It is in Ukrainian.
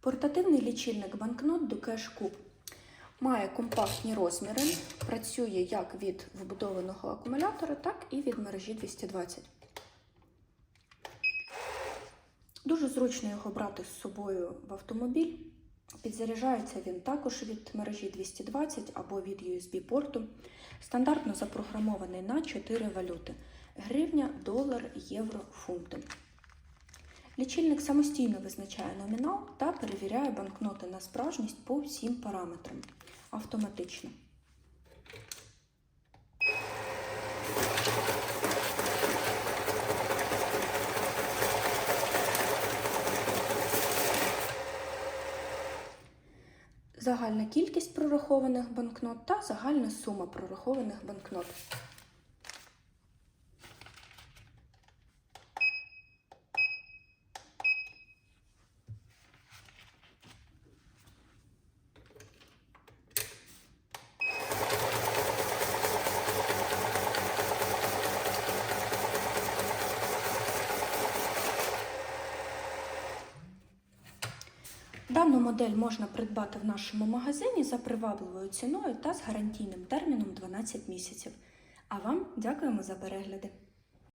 Портативний лічильник банкнот Ducash Cube має компактні розміри, працює як від вбудованого акумулятора, так і від мережі 220. Дуже зручно його брати з собою в автомобіль. Підзаряджається він також від мережі 220 або від USB-порту. Стандартно запрограмований на 4 валюти: гривня, долар, євро, фунти. Лічильник самостійно визначає номінал та перевіряє банкноти на справжність по всім параметрам автоматично. Загальна кількість прорахованих банкнот та загальна сума прорахованих банкнот. Дану модель можна придбати в нашому магазині за привабливою ціною та з гарантійним терміном 12 місяців. А вам дякуємо за перегляди!